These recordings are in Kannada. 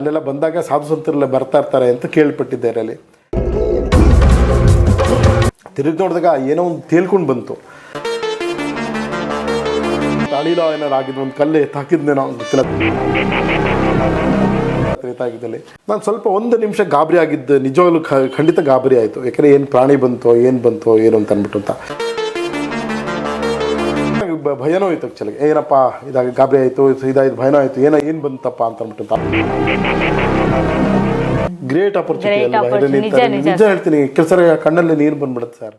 ಅಲ್ಲೆಲ್ಲ ಬಂದಾಗ ಸಾಧು ಸಂತರೆಲ್ಲ ಬರ್ತಾ ಇರ್ತಾರೆ ಅಂತ ಕೇಳ್ಪಟ್ಟಿದ್ದೆ ಅಲ್ಲಿ ತಿರುಗಿ ನೋಡಿದಾಗ ಏನೋ ಒಂದು ತೇಲ್ಕೊಂಡು ಬಂತು. ತಾಳಿಲ ಏನಾರು ಆಗಿದ್ದು ಒಂದು ಕಲ್ಲೆ ಎತ್ತಾಕಿದ್ನೇನೋ ಗೊತ್ತಿಲ್ಲ. ತ್ರೇತಾಯುಗದಲ್ಲಿ ನಾನು ಸ್ವಲ್ಪ ಒಂದು ನಿಮಿಷ ಗಾಬರಿ ಆಗಿದ್ದು ನಿಜವಾಗ್ಲೂ ಖಂಡಿತ ಗಾಬರಿ ಆಯಿತು. ಯಾಕಂದ್ರೆ ಏನು ಪ್ರಾಣಿ ಬಂತೋ, ಏನು ಬಂತೋ, ಏನು ಅಂತ ಅಂದ್ಬಿಟ್ಟು ಅಂತ. ಭಯನೂ ಆಯ್ತು ಆಕ್ಚುಲಿ ಏನಪ್ಪ ಇದಾಗ ಗಾಬರಿ ಆಯಿತು ಇದಾಯ್ತು ಭಯನೂ ಆಯಿತು ಏನೋ ಏನು ಬಂತಪ್ಪ ಅಂತ ಅಂದ್ಬಿಟ್ಟು ಗ್ರೇಟ್ ಅಪರ್ಚುನಿಟಿ Great ಅಲ್ವಾ? ನಿಜ, ಹೇಳ್ತೀನಿ ಕೆಲಸ ಕಣ್ಣಲ್ಲಿ ನೀರು ಬಂದ್ಬಿಡುತ್ತೆ ಸರ್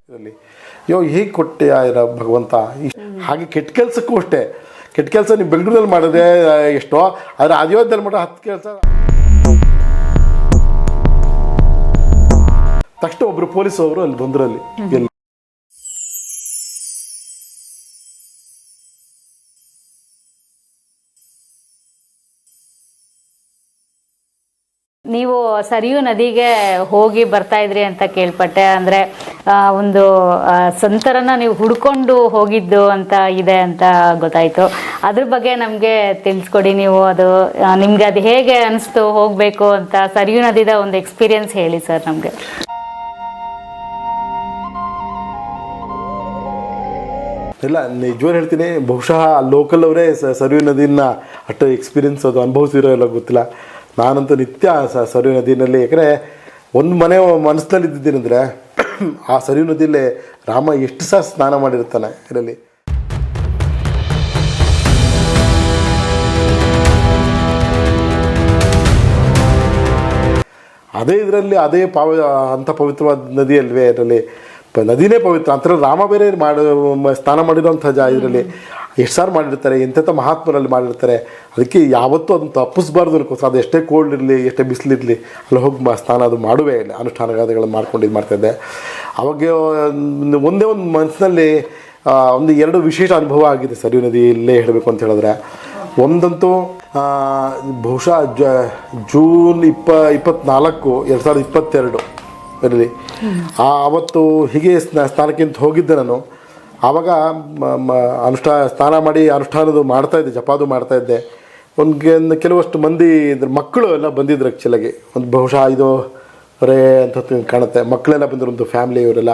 ಇದರಲ್ಲಿ. ಯೋ ಹೇಗೆ ಕೊಟ್ಟೆ ಇರ ಭಗವಂತ. ಹಾಗೆ ಕೆಟ್ಟ ಕೆಲಸಕ್ಕೂ ಅಷ್ಟೇ. ಕೆಟ್ಟ ಕೆಲಸ ನೀವು ಬೆಂಗಳೂರಲ್ಲಿ ಮಾಡಿದ್ರೆ ಎಷ್ಟೋ. ಆದರೆ ಅಯೋಧ್ಯೆಯಲ್ಲಿ ಮಾಡೋ ಹತ್ತು ಕೆಲಸ ತಕ್ಷಣ ಒಬ್ರು ಪೊಲೀಸ್ ಅವರು ಅಲ್ಲಿ ಬಂದ್ರಲ್ಲಿ. ಎಲ್ಲಿ. ನೀವು ಸರಿಯು ನದಿಗೆ ಹೋಗಿ ಬರ್ತಾ ಇದ್ರಿ ಅಂತ ಕೇಳ್ಪಟ್ಟೆ. ಅಂದ್ರೆ ಒಂದು ಸಂತರನ ಸಂತರನ್ನ ನೀವು ಹುಡ್ಕೊಂಡು ಹೋಗಿದ್ದು ಅಂತ ಇದೆ ಅಂತ ಗೊತ್ತಾಯ್ತು. ಅದ್ರ ಬಗ್ಗೆ ನಮಗೆ ತಿಳಿಸ್ಕೊಡಿ ನೀವು. ಅದು ನಿಮ್ಗೆ ಅದು ಹೇಗೆ ಅನಿಸ್ತು ಹೋಗ್ಬೇಕು ಅಂತ ಸರಿಯು ನದಿದ ಒಂದು ಎಕ್ಸ್ಪೀರಿಯನ್ಸ್ ಹೇಳಿ ಸರ್ ನಮಗೆ. ಇಲ್ಲ ನಿಜವಾಗ್ ಹೇಳ್ತೀನಿ, ಬಹುಶಃ ಲೋಕಲ್ ಅವರೇ ಸರಿಯು ನದಿನ ಅಷ್ಟು ಎಕ್ಸ್ಪೀರಿಯನ್ಸ್ ಅದು ಅನುಭವಿಸಿರೋ ಎಲ್ಲ ಗೊತ್ತಿಲ್ಲ. ನಾನಂತೂ ನಿತ್ಯ ಸ- ಸರಿಯು ನದಿನಲ್ಲಿ, ಯಾಕಂದರೆ ಒಂದು ಮನೆ ಮನಸ್ಸಿನಲ್ಲಿ ಇದ್ದಿದ್ದೀನಂದರೆ ಆ ಸರಿಯು ನದಿಯಲ್ಲಿ ರಾಮ ಎಷ್ಟು ಸಹ ಸ್ನಾನ ಮಾಡಿರ್ತಾನೆ ಇದರಲ್ಲಿ. ಅದೇ ಇದರಲ್ಲಿ ಅದೇ ಪಾವ, ಅಂಥ ಪವಿತ್ರವಾದ ನದಿ ಅಲ್ವೇ ಇದರಲ್ಲಿ. ನದಿನೇ ಪವಿತ್ರ. ಅಂತ ರಾಮ ಬೇರೆ ಮಾಡಿ ಸ್ನಾನ ಮಾಡಿರೋಂಥ ಜಾ ಇದರಲ್ಲಿ ಎಷ್ಟು ಸಾರು ಮಾಡಿರ್ತಾರೆ ಎಂಥೆಂಥ ಮಹಾತ್ಮರಲ್ಲಿ ಮಾಡಿರ್ತಾರೆ. ಅದಕ್ಕೆ ಯಾವತ್ತೂ ಅದನ್ನು ತಪ್ಪಿಸ್ಬಾರ್ದು ಅನ್ಕೋಸ್ಕರ ಅದು ಎಷ್ಟೇ ಕೋಲ್ಡ್ ಇರಲಿ ಎಷ್ಟೇ ಬಿಸಿಲಿರಲಿ, ಅಲ್ಲಿ ಹೋಗಿ ಮಾ ಸ್ನಾನ ಅದು ಮಾಡುವೇ. ಇಲ್ಲ ಅನುಷ್ಠಾನಗಳನ್ನು ಮಾಡ್ಕೊಂಡು ಇದು ಮಾಡ್ತಾಯಿದ್ದೆ ಅವಾಗ ಒಂದು ಒಂದೇ ಮನಸ್ಸಿನಲ್ಲಿ ಒಂದು ಎರಡು ವಿಶೇಷ ಅನುಭವ ಆಗಿದೆ ಸರಿ ನದಿ ಇಲ್ಲೇ ಹೇಳಬೇಕು ಅಂತ ಹೇಳಿದ್ರೆ. ಒಂದಂತೂ ಬಹುಶಃ ಜೂನ್ ಇಪ್ಪ ಇಪ್ಪತ್ನಾಲ್ಕು, ಎರಡು ಸಾವಿರದ ಇಪ್ಪತ್ತೆರಡು. ಇರಲಿ. ಆ, ಅವತ್ತು ಹೀಗೆ ಸ್ನ ಸ್ನಾನಕ್ಕಿಂತ ಹೋಗಿದ್ದೆ ನಾನು. ಆವಾಗ ಅನುಷ್ಠಾ, ಸ್ನಾನ ಮಾಡಿ ಅನುಷ್ಠಾನದು ಮಾಡ್ತಾಯಿದ್ದೆ ಜಪಾದು ಮಾಡ್ತಾಯಿದ್ದೆ ಒಂದು ಕೆಲವಷ್ಟು ಮಂದಿ ಇದ್ರ, ಮಕ್ಕಳು ಎಲ್ಲ ಬಂದಿದ್ರು ಆ್ಯಕ್ಚುಲಾಗಿ ಒಂದು ಬಹುಶಃ ಇದು ರೇ ಅಂತ ಕಾಣುತ್ತೆ. ಮಕ್ಕಳೆಲ್ಲ ಬಂದರು, ಒಂದು ಫ್ಯಾಮಿಲಿ ಇವರೆಲ್ಲ.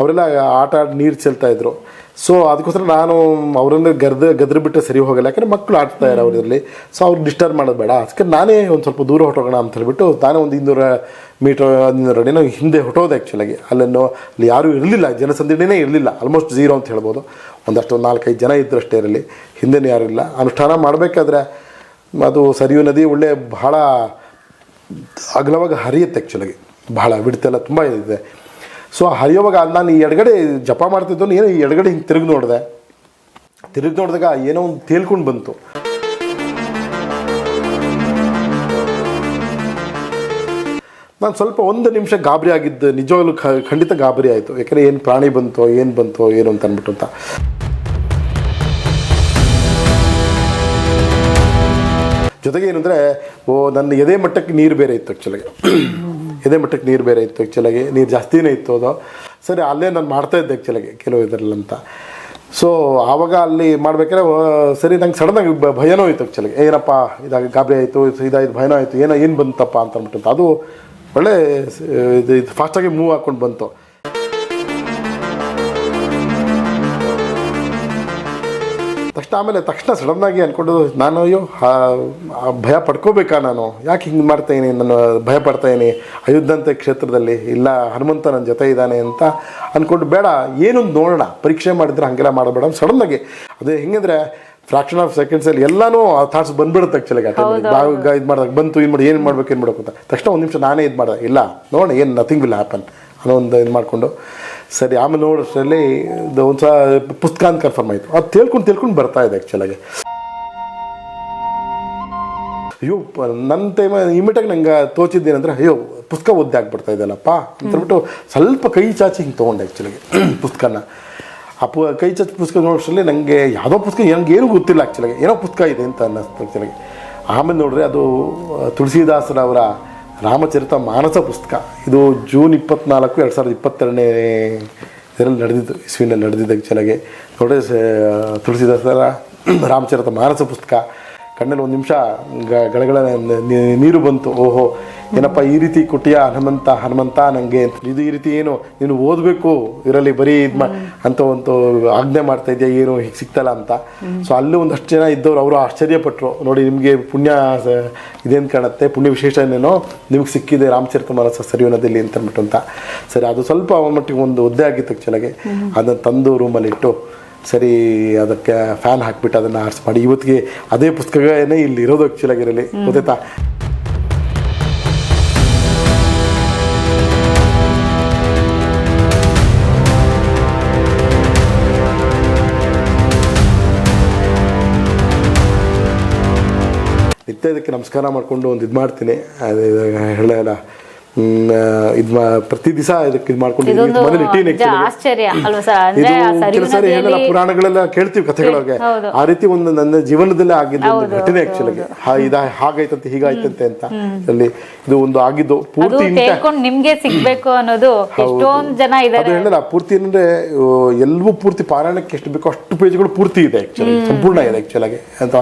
ಅವರೆಲ್ಲ ಆಟ ಆಡಿ ನೀರು ಚೆಲ್ತಾ ಇದ್ರು. ಸೊ ಅದಕ್ಕೋಸ್ಕರ ನಾನು ಅವರನ್ನ ಗರ್ದ ಗದ್ರ ಬಿಟ್ಟರೆ ಸರಿ ಹೋಗಲ್ಲ. ಯಾಕಂದರೆ ಮಕ್ಕಳು ಆಡ್ತಾ ಇರೋ ಅವರಲ್ಲಿ ಸೊ ಅವ್ರು ಡಿಸ್ಟರ್ಬ್ ಮಾಡೋದು ಬೇಡ. ಅದಕ್ಕೆ ನಾನೇ ಒಂದು ಸ್ವಲ್ಪ ದೂರ ಹೊಟ್ಟೋಗೋಣ ಅಂತ ಹೇಳಿಬಿಟ್ಟು ತಾನೇ ಒಂದು ಇನ್ನೂರ ಮೀಟರ್ ಇನ್ನೂರ ಅಡಿನೋ ಹಿಂದೆ ಹೊಟ್ಟೋದು ಆ್ಯಕ್ಚುಲಾಗಿ ಅಲ್ಲೇನೋ ಅಲ್ಲಿ ಯಾರೂ ಇರಲಿಲ್ಲ. ಜನಸಂದಣಿನೇ ಇರಲಿಲ್ಲ. ಆಲ್ಮೋಸ್ಟ್ ಝೀರೋ ಅಂತ ಹೇಳ್ಬೋದು. ಒಂದಷ್ಟು ನಾಲ್ಕೈದು ಜನ ಇದ್ದರು ಅಷ್ಟೇ ಇರಲಿ ಹಿಂದೆನೂ ಯಾರೂ ಇಲ್ಲ. ಅನುಷ್ಠಾನ ಮಾಡಬೇಕಾದ್ರೆ ಅದು ಸರಿಯು ನದಿ ಒಳ್ಳೆ ಬಹಳ ಅಗಲವಾಗಿ ಹರಿಯುತ್ತೆ ಆ್ಯಕ್ಚುಲಾಗಿ ಬಹಳ ಬಿಡ್ತೆಲ್ಲ ತುಂಬ ಇದೆ. ಸೊ ಹರಿಯೋವಾಗ ನಾನು ಈ ಎಡಗಡೆ ಜಪ ಮಾಡ್ತಿದ್ದು ಏನೋ ಈ ಎಡಗಡೆ ಹಿಂಗೆ ತಿರುಗಿ ನೋಡಿದೆ. ತಿರುಗಿ ನೋಡಿದಾಗ ಏನೋ ಒಂದು ತೇಲ್ಕೊಂಡು ಬಂತು. ನಾನು ಸ್ವಲ್ಪ ಒಂದು ನಿಮಿಷ ಗಾಬರಿ ಆಗಿದ್ದು, ನಿಜವಾಗ್ಲೂ ಖಂಡಿತ ಗಾಬರಿ ಆಯಿತು. ಯಾಕಂದರೆ ಏನು ಪ್ರಾಣಿ ಬಂತೋ, ಏನು ಬಂತೋ, ಏನು ಅಂತ ಅಂದ್ಬಿಟ್ಟು ಅಂತ. ಜೊತೆಗೆ ಏನಂದರೆ, ಓ, ನನ್ನ ಎದೆ ಮಟ್ಟಕ್ಕೆ ನೀರು ಬೇರೆ ಇತ್ತು ಆ್ಯಕ್ಚುಲಾಗಿ ಎದೆ ಮಟ್ಟಕ್ಕೆ ನೀರು ಬೇರೆ ಇತ್ತು ಆ್ಯಕ್ಚುಲಾಗಿ ನೀರು ಜಾಸ್ತಿನೇ ಇತ್ತು ಅದು. ಸರಿ, ಅಲ್ಲೇ ನಾನು ಮಾಡ್ತಾ ಇದ್ದೆ ಆ್ಯಕ್ಚುಲಾಗಿ ಕೆಲವು ಇದರಲ್ಲಂತ. ಸೊ ಆವಾಗ ಅಲ್ಲಿ ಮಾಡ್ಬೇಕಾದ್ರೆ ಸರಿ, ನಂಗೆ ಸಡನ್ನಾಗಿ ಭಯನೂ ಆಯಿತು ಆ್ಯಕ್ಚುಲಾಗಿ ಏನಪ್ಪ, ಇದಾಗ ಗಾಬರಿ ಆಯಿತು ಇದಾಯ್ತು ಭಯನೂ ಆಯಿತು, ಏನೋ, ಏನು ಬಂತಪ್ಪ ಅಂತ ಅಂದ್ಬಿಟ್ಟು ಅದು ಒಳ್ಳೆ ಇದು ಇದು ಫಾಸ್ಟಾಗಿ ಮೂವ್ ಹಾಕ್ಕೊಂಡು ಬಂತು. ತಕ್ಷಣ ಆಮೇಲೆ ತಕ್ಷಣ ಸಡನ್ನಾಗಿ ಅಂದ್ಕೊಂಡು ನಾನು ಅಯ್ಯೋ ಭಯ ಪಡ್ಕೋಬೇಕಾ ನಾನು? ಯಾಕೆ ಹಿಂಗೆ ಮಾಡ್ತಾಯಿನಿ ನಾನು ಭಯ ಪಡ್ತಾಯಿನಿ ಅಯೋಧ್ಯಂತ ಕ್ಷೇತ್ರದಲ್ಲಿ ಇಲ್ಲ ಹನುಮಂತ ನನ್ನ ಜೊತೆ ಇದ್ದಾನೆ ಅಂತ ಅಂದ್ಕೊಂಡು ಬೇಡ ಏನೊಂದು ನೋಡೋಣ. ಪರೀಕ್ಷೆ ಮಾಡಿದ್ರೆ ಹಾಗೆಲ್ಲ ಮಾಡಬೇಡ ಸಡನ್ನಾಗಿ ಅದು ಹೆಂಗಂದ್ರೆ ಫ್ರಾಕ್ಷನ್ ಆಫ್ ಸೆಕೆಂಡ್ಸಲ್ಲಿ ಎಲ್ಲನೂ ಆ ಥಾಟ್ಸ್ ಬಂದ್ಬಿಡುತ್ತೆ ಆ್ಯಕ್ಚುಲಿಗೆ ಇದು ಮಾಡಿದಾಗ ಬಂತು ಇದು ಮಾಡಿ ಏನು ಮಾಡ್ಬೇಕು ಏನು ಮಾಡ್ಬೇಕು ಅಂತ. ತಕ್ಷಣ ಒಂದು ನಿಮಿಷ ನಾನೇ ಇದು ಮಾಡಿದೆ ಇಲ್ಲ ನೋಡೋಣ ಏನು ನಥಿಂಗ್ ವಿಲ್ ಹ್ಯಾಪನ್ ಅನ್ನೋ ಒಂದು ಇದು ಮಾಡಿಕೊಂಡು. ಸರಿ, ಆಮೇಲೆ ನೋಡೋಷ್ಟರಲ್ಲಿ ಇದು ಒಂದು ಸಲ ಪುಸ್ತಕ ಅಂತ ಕನ್ಫರ್ಮ್ ಆಯಿತು. ಅದು ತಿಳ್ಕೊಂಡು ತಿಳ್ಕೊಂಡು ಬರ್ತಾ ಇದೆ ಆ್ಯಕ್ಚುಲಾಗಿ ಅಯ್ಯೋ ನನ್ನ ಟೈಮ್ ಇಮಿಡಿಯೇಟಾಗಿ ನಂಗೆ ತೋಚಿದ್ದೇನೆಂದ್ರೆ, ಅಯ್ಯೋ, ಪುಸ್ತಕ ಓದಿ ಆಗ್ಬಿಡ್ತಾ ಇದೆಯಲ್ಲಪ್ಪ ಅಂತ ಹೇಳ್ಬಿಟ್ಟು ಸ್ವಲ್ಪ ಕೈ ಚಾಚಿ ಹಿಂಗೆ ತೊಗೊಂಡೆ ಆ್ಯಕ್ಚುಲಾಗಿ ಪುಸ್ತಕನ. ಆ ಪು, ಕೈ ಚಾಚಿ ಪುಸ್ತಕ ನೋಡೋಷ್ಟರಲ್ಲಿ ನನಗೆ ಯಾವುದೋ ಪುಸ್ತಕ ನನಗೆ ಏನೂ ಗೊತ್ತಿಲ್ಲ ಆ್ಯಕ್ಚುಲಾಗಿ ಏನೋ ಪುಸ್ತಕ ಇದೆ ಅಂತ ಅನ್ನಿಸ್ತು ಆ್ಯಕ್ಚುಲಾಗಿ ಆಮೇಲೆ ನೋಡಿದ್ರೆ ಅದು ತುಳಸಿದಾಸರವರ ರಾಮಚರಿತ ಮಾನಸ ಪುಸ್ತಕ. ಇದು ಜೂನ್ ಇಪ್ಪತ್ನಾಲ್ಕು, ಎರಡು ಸಾವಿರದ ಇಪ್ಪತ್ತೆರಡನೇ ಇದರಲ್ಲಿ ನಡೆದಿದ್ದು, ಇಸ್ವಿನಲ್ಲಿ ನಡೆದಿದ್ದ ಚೆನ್ನಾಗಿ ನೋಡಿದ್ರೆ ತುಳಸಿದಾಸರ ರಾಮಚರಿತ ಮಾನಸ ಪುಸ್ತಕ. ಕಣ್ಣಲ್ಲಿ ಒಂದು ನಿಮಿಷ ಗಳಗಳ ನೀರು ಬಂತು. ಓಹೋ. ಏನಪ್ಪ ಈ ರೀತಿ ಕುಟಿಯ ಹನುಮಂತ ಹನುಮಂತ ನನಗೆ ಇದು ಈ ರೀತಿ ಏನು? ನೀನು ಓದಬೇಕು, ಇರಲಿ, ಬರೀ ಇದು ಅಂತ ಒಂದು ಆಜ್ಞೆ ಮಾಡ್ತಾ ಇದೆಯಾ, ಏನು ಹೀಗೆ ಸಿಗ್ತಲ್ಲ ಅಂತ. ಸೊ ಅಲ್ಲಿ ಒಂದಷ್ಟು ಜನ ಇದ್ದವ್ರು, ಅವರು ಆಶ್ಚರ್ಯಪಟ್ಟರು ನೋಡಿ, ನಿಮಗೆ ಪುಣ್ಯ ಇದೇನು ಕಾಣುತ್ತೆ? ಪುಣ್ಯ ವಿಶೇಷ ಏನೇನೋ ನಿಮ್ಗೆ ಸಿಕ್ಕಿದೆ ರಾಮಚರಿತ ಮಾನಸ ಸರಿ ಅಂತ ಅಂದ್ಬಿಟ್ಟು ಅಂತ. ಸರಿ, ಅದು ಸ್ವಲ್ಪ ಅವನ ಮಟ್ಟಿಗೆ ಒಂದು ಒದ್ದೆ ಆಗಿತ್ತು ಆ್ಯಕ್ಚುಲಾಗಿ ಅದನ್ನು ತಂದು ರೂಮಲ್ಲಿ ಇಟ್ಟು, ಸರಿ, ಅದಕ್ಕೆ ಫ್ಯಾನ್ ಹಾಕ್ಬಿಟ್ಟು ಅದನ್ನು ಆರ್ಸ್ ಮಾಡಿ. ಇವತ್ತಿಗೆ ಅದೇ ಪುಸ್ತಕನೇ ಇಲ್ಲಿ ಇರೋದು ಆ್ಯಕ್ಚುಲಾಗಿರಲಿ ಗೊತ್ತಾಯ್ತಾ? ಇದಕ್ಕೆ ನಮಸ್ಕಾರ ಮಾಡಿಕೊಂಡು ಒಂದು ಇದು ಮಾಡ್ತೀನಿ. ಅದು ಹೇಳಲ್ಲ ಇದು ಪ್ರತಿ ದಿವಸ ಇದಕ್ಕೆ ಇದು ಮಾಡ್ಕೊಂಡು ಮನೇಲಿ ಇಟ್ಟೀನಿ ಆಶ್ಚರ್ಯ ಕೆಲವು ಸಾರಿ ಪುರಾಣಗಳೆಲ್ಲ ಕೇಳ್ತೀವಿ ಕಥೆಗಳಿಗೆ. ಆ ರೀತಿ ಒಂದು ನನ್ನ ಜೀವನದಲ್ಲೇ ಆಗಿದ್ದು ಒಂದು ಘಟನೆ ಆಕ್ಚುಲಿ ಇದ ಹಾಗಾಯ್ತಂತೆ ಹೀಗಾಯ್ತಂತೆ ಅಂತ. ಅಲ್ಲಿ ಇದು ಒಂದು ಆಗಿದ್ದು ಪೂರ್ತಿ ನಿಮ್ಗೆ ಸಿಗ್ಬೇಕು ಅನ್ನೋದು ಎಷ್ಟೊಂದ್ ಜನ ಇದ್ದಾರೆ ಹೇಳಲ್ಲ ಪೂರ್ತಿ ಅಂದ್ರೆ ಎಲ್ಲವೂ ಪೂರ್ತಿ ಪಾರಾಯಣಕ್ಕೆ ಎಷ್ಟು ಬೇಕೋ ಅಷ್ಟು ಪೇಜ್ಗಳು ಪೂರ್ತಿ ಇದೆ ಆಕ್ಚುಲಿ ಸಂಪೂರ್ಣ ಇದೆ ಆಕ್ಚುಲಾಗಿ ಅಂತ